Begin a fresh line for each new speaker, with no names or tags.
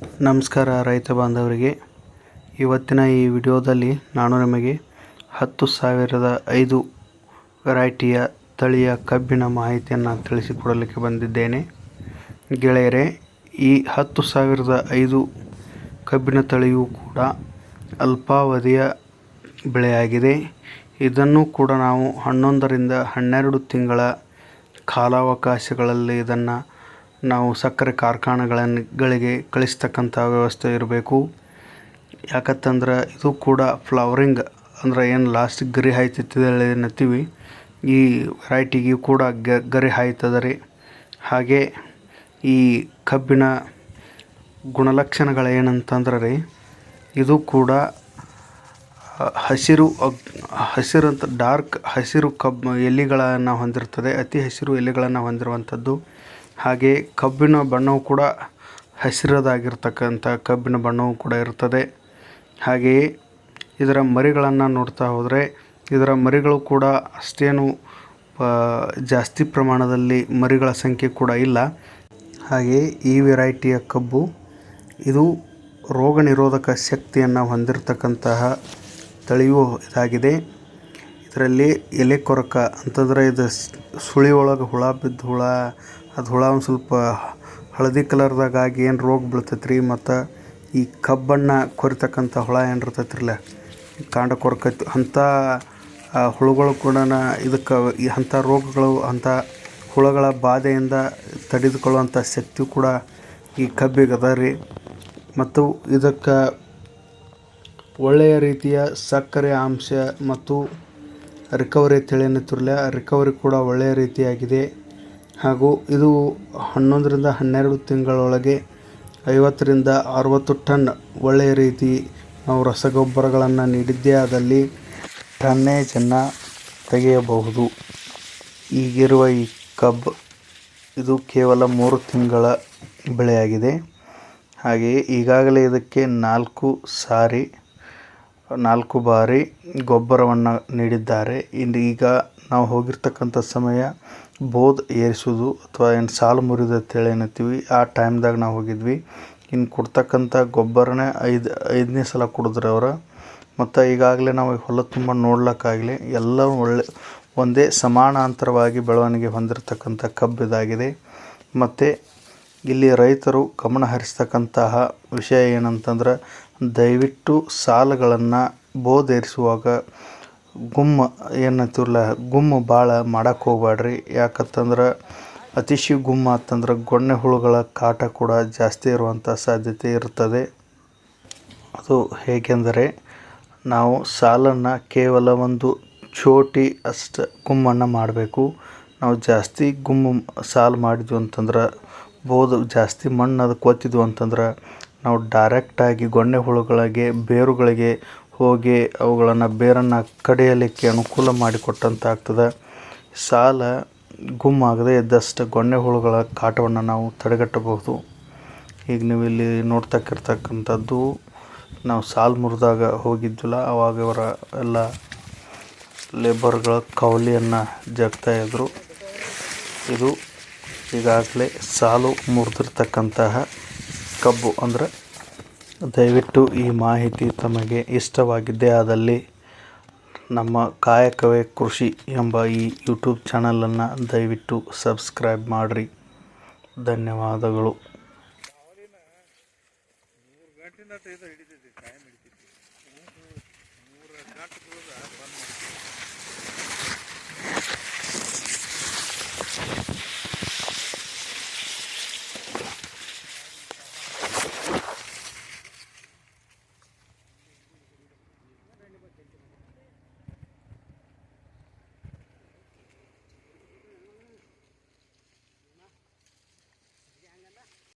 ನಮಸ್ಕಾರ ರೈತ ಬಾಂಧವರಿಗೆ. ಇವತ್ತಿನ ಈ ವಿಡಿಯೋದಲ್ಲಿ ನಾನು ನಿಮಗೆ ಹತ್ತು ಸಾವಿರದ ಐದು ವೆರೈಟಿಯ ತಳಿಯ ಕಬ್ಬಿನ ಮಾಹಿತಿಯನ್ನು ತಿಳಿಸಿಕೊಡಲಿಕ್ಕೆ ಬಂದಿದ್ದೇನೆ. ಗೆಳೆಯರೆ, ಈ ಹತ್ತು ಸಾವಿರದ ಐದು ಕಬ್ಬಿನ ತಳಿಯು ಕೂಡ ಅಲ್ಪಾವಧಿಯ ಬೆಳೆಯಾಗಿದೆ. ಇದನ್ನು ಕೂಡ ನಾವು ಹನ್ನೊಂದರಿಂದ ಹನ್ನೆರಡು ತಿಂಗಳ ಕಾಲಾವಕಾಶಗಳಲ್ಲಿ ಇದನ್ನು ನಾವು ಸಕ್ಕರೆ ಕಾರ್ಖಾನೆಗಳನ್ನು ಗಳಿಗೆ ಕಳಿಸ್ತಕ್ಕಂಥ ವ್ಯವಸ್ಥೆ ಇರಬೇಕು. ಯಾಕತ್ತಂದ್ರೆ ಇದು ಕೂಡ ಫ್ಲವರಿಂಗ್ ಅಂದ್ರೆ ಏನು ಲಾಸ್ಟ್ ಗರಿ ಹಾಯ್ತಿರ್ತದೆ ಏನತ್ತೀವಿ ಈ ವೆರೈಟಿಗೆ ಕೂಡ ಗರಿ ಹಾಯ್ತದೆ ರೀ. ಹಾಗೆ ಈ ಕಬ್ಬಿನ ಗುಣಲಕ್ಷಣಗಳು ಏನಂತಂದ್ರೆ ರೀ, ಇದು ಕೂಡ ಹಸಿರು ಹಸಿರು ಅಂತ, ಡಾರ್ಕ್ ಹಸಿರು ಕಬ್ಬು ಎಲೆಗಳನ್ನು ಹೊಂದಿರ್ತದೆ. ಅತಿ ಹಸಿರು ಎಲೆಗಳನ್ನು ಹೊಂದಿರುವಂಥದ್ದು. ಹಾಗೆ ಕಬ್ಬಿನ ಬಣ್ಣವು ಕೂಡ ಹಸಿರದಾಗಿರ್ತಕ್ಕಂಥ ಕಬ್ಬಿನ ಬಣ್ಣವು ಕೂಡ ಇರ್ತದೆ. ಹಾಗೆಯೇ ಇದರ ಮರಿಗಳನ್ನು ನೋಡ್ತಾ ಹೋದರೆ ಇದರ ಮರಿಗಳು ಕೂಡ ಅಷ್ಟೇನು ಜಾಸ್ತಿ ಪ್ರಮಾಣದಲ್ಲಿ ಮರಿಗಳ ಸಂಖ್ಯೆ ಕೂಡ ಇಲ್ಲ. ಹಾಗೆಯೇ ಈ ವೆರೈಟಿಯ ಕಬ್ಬು ಇದು ರೋಗ ನಿರೋಧಕ ಶಕ್ತಿಯನ್ನು ಹೊಂದಿರತಕ್ಕಂತಹ ತಳಿಯೂ ಇದಾಗಿದೆ. ಇದರಲ್ಲಿ ಎಲೆ ಕೊರಕ ಅಂತಂದರೆ ಇದು ಸುಳಿ ಒಳಗೆ ಹುಳ ಬಿದ್ದು ಹುಳ ಅದು ಹುಳ ಒಂದು ಸ್ವಲ್ಪ ಹಳದಿ ಕಲರ್ದಾಗ ಆಗಿ ಏನು ರೋಗ ಬೀಳ್ತೈತೆ ರೀ ಮತ್ತು ಈ ಕಬ್ಬನ್ನು ಕೊರಿತಕ್ಕಂಥ ಹುಳ ಏನು ಇರ್ತೈತ್ರಿಲ್ಲ ಕಾಂಡ ಕೊರಕೈತಿ, ಅಂಥ ಹುಳುಗಳು ಕೂಡ ಇದಕ್ಕೆ ಈ ಅಂಥ ರೋಗಗಳು, ಅಂಥ ಹುಳಗಳ ಬಾಧೆಯಿಂದ ತಡೆದುಕೊಳ್ಳುವಂಥ ಶಕ್ತಿ ಕೂಡ ಈ ಕಬ್ಬಿಗೆ ಅದ ರೀ. ಮತ್ತು ಇದಕ್ಕೆ ಒಳ್ಳೆಯ ರೀತಿಯ ಸಕ್ಕರೆ ಅಂಶ ಮತ್ತು ರಿಕವರಿ ತಿಳಿಯನ್ನಿತ್ತಿರಲಿಲ್ಲ ರಿಕವರಿ ಕೂಡ ಒಳ್ಳೆಯ ರೀತಿಯಾಗಿದೆ. ಹಾಗೂ ಇದು ಹನ್ನೊಂದರಿಂದ ಹನ್ನೆರಡು ತಿಂಗಳೊಳಗೆ ಐವತ್ತರಿಂದ ಅರುವತ್ತು ಟನ್ ಒಳ್ಳೆಯ ರೀತಿ ನಾವು ರಸಗೊಬ್ಬರಗಳನ್ನು ನೀಡಿದ್ದೇ ಆದಲ್ಲಿ ಟನ್ನೇಜನ್ನು ತೆಗೆಯಬಹುದು. ಈಗಿರುವ ಈ ಕಬ್ಬು ಇದು ಕೇವಲ ಮೂರು ತಿಂಗಳ ಬೆಳೆಯಾಗಿದೆ. ಹಾಗೆಯೇ ಈಗಾಗಲೇ ಇದಕ್ಕೆ ನಾಲ್ಕು ಸಾರಿ ನಾಲ್ಕು ಬಾರಿ ಗೊಬ್ಬರವನ್ನು ನೀಡಿದ್ದಾರೆ. ಇನ್ನು ಈಗ ನಾವು ಹೋಗಿರ್ತಕ್ಕಂಥ ಸಮಯ ಬೋದ್ ಏರಿಸೋದು ಅಥವಾ ಏನು ಸಾಲು ಮುರಿದು ಅಂತೇಳಿ ಏನತ್ತೀವಿ ಆ ಟೈಮ್ದಾಗ ನಾವು ಹೋಗಿದ್ವಿ. ಇನ್ನು ಕೊಡ್ತಕ್ಕಂಥ ಗೊಬ್ಬರನೇ ಐದು, ಐದನೇ ಸಲ ಕೊಡಿದ್ರೆ ಅವರು. ಮತ್ತು ಈಗಾಗಲೇ ನಾವು ಹೊಲ ತುಂಬ ನೋಡ್ಲಿಕ್ಕಾಗಲಿ ಎಲ್ಲ ಒಳ್ಳೆ, ಒಂದೇ ಸಮಾನಾಂತರವಾಗಿ ಬೆಳವಣಿಗೆ ಹೊಂದಿರತಕ್ಕಂಥ ಕಬ್ಬಿದಾಗಿದೆ ಮತ್ತು ಇಲ್ಲಿ ರೈತರು ಗಮನ ಹರಿಸ್ತಕ್ಕಂತಹ ವಿಷಯ ಏನಂತಂದ್ರೆ, ದಯವಿಟ್ಟು ಸಾಲಗಳನ್ನು ಬೋಧೇರಿಸುವಾಗ ಗುಮ್ಮ ಏನಂತಿರಲ್ಲ ಗುಮ್ಮ ಭಾಳ ಮಾಡಕ್ಕೆ ಹೋಗ್ಬೇಡ್ರಿ ಯಾಕಂತಂದ್ರೆ ಅತಿಶಿ ಗುಮ್ಮ ಅಂತಂದ್ರೆ ಗೊಣ್ಣೆ ಹುಳುಗಳ ಕಾಟ ಕೂಡ ಜಾಸ್ತಿ ಇರುವಂಥ ಸಾಧ್ಯತೆ ಇರ್ತದೆ. ಅದು ಹೇಗೆಂದರೆ, ನಾವು ಸಾಲನ್ನು ಕೇವಲ ಒಂದು ಚೋಟಿ ಅಷ್ಟು ಗುಮ್ಮನ್ನು ಮಾಡಬೇಕು. ನಾವು ಜಾಸ್ತಿ ಗುಮ್ಮ ಸಾಲು ಮಾಡಿದ್ವಿ ಅಂತಂದ್ರೆ ಬೋದು ಜಾಸ್ತಿ ಮಣ್ಣು ಅದು ಒತ್ತಿದ್ವು ಅಂತಂದ್ರೆ ನಾವು ಡೈರೆಕ್ಟಾಗಿ ಗೊಂಡೆ ಹುಳುಗಳಿಗೆ, ಬೇರುಗಳಿಗೆ ಹೋಗಿ ಅವುಗಳನ್ನು ಬೇರನ್ನು ಕಡಿಯಲಿಕ್ಕೆ ಅನುಕೂಲ ಮಾಡಿಕೊಟ್ಟಂತಾಗ್ತದೆ ಸಾಲ ಗುಮ್ಮಾಗದೇ ಇದ್ದಷ್ಟು ಗೊಂಡೆ ಹುಳುಗಳ ಕಾಟವನ್ನು ನಾವು ತಡೆಗಟ್ಟಬಹುದು. ಈಗ ನೀವು ಇಲ್ಲಿ ನೋಡ್ತಕ್ಕಿರ್ತಕ್ಕಂಥದ್ದು ನಾವು ಸಾಲು ಮುರಿದಾಗ ಹೋಗಿದ್ದಿಲ್ಲ ಅವಾಗ ಇವರ ಎಲ್ಲ ಲೇಬರ್ಗಳ ಕವಲಿಯನ್ನು ಜಗ್ತಾಯಿದ್ರು ಇದು ಈಗಾಗಲೇ ಸಾಲು ಮುರಿದಿರ್ತಕ್ಕಂತಹ ಕಬ್ಬು ಅಂದರೆ ದಯವಿಟ್ಟು ಈ ಮಾಹಿತಿ ತಮಗೆ ಇಷ್ಟವಾಗಿದ್ದೇ ಆದಲ್ಲಿ ನಮ್ಮ ಕಾಯಕವೇ ಕೃಷಿ ಎಂಬ ಈ ಯೂಟ್ಯೂಬ್ ಚಾನಲನ್ನು ದಯವಿಟ್ಟು ಸಬ್ಸ್ಕ್ರೈಬ್ ಮಾಡಿರಿ. ಧನ್ಯವಾದಗಳು.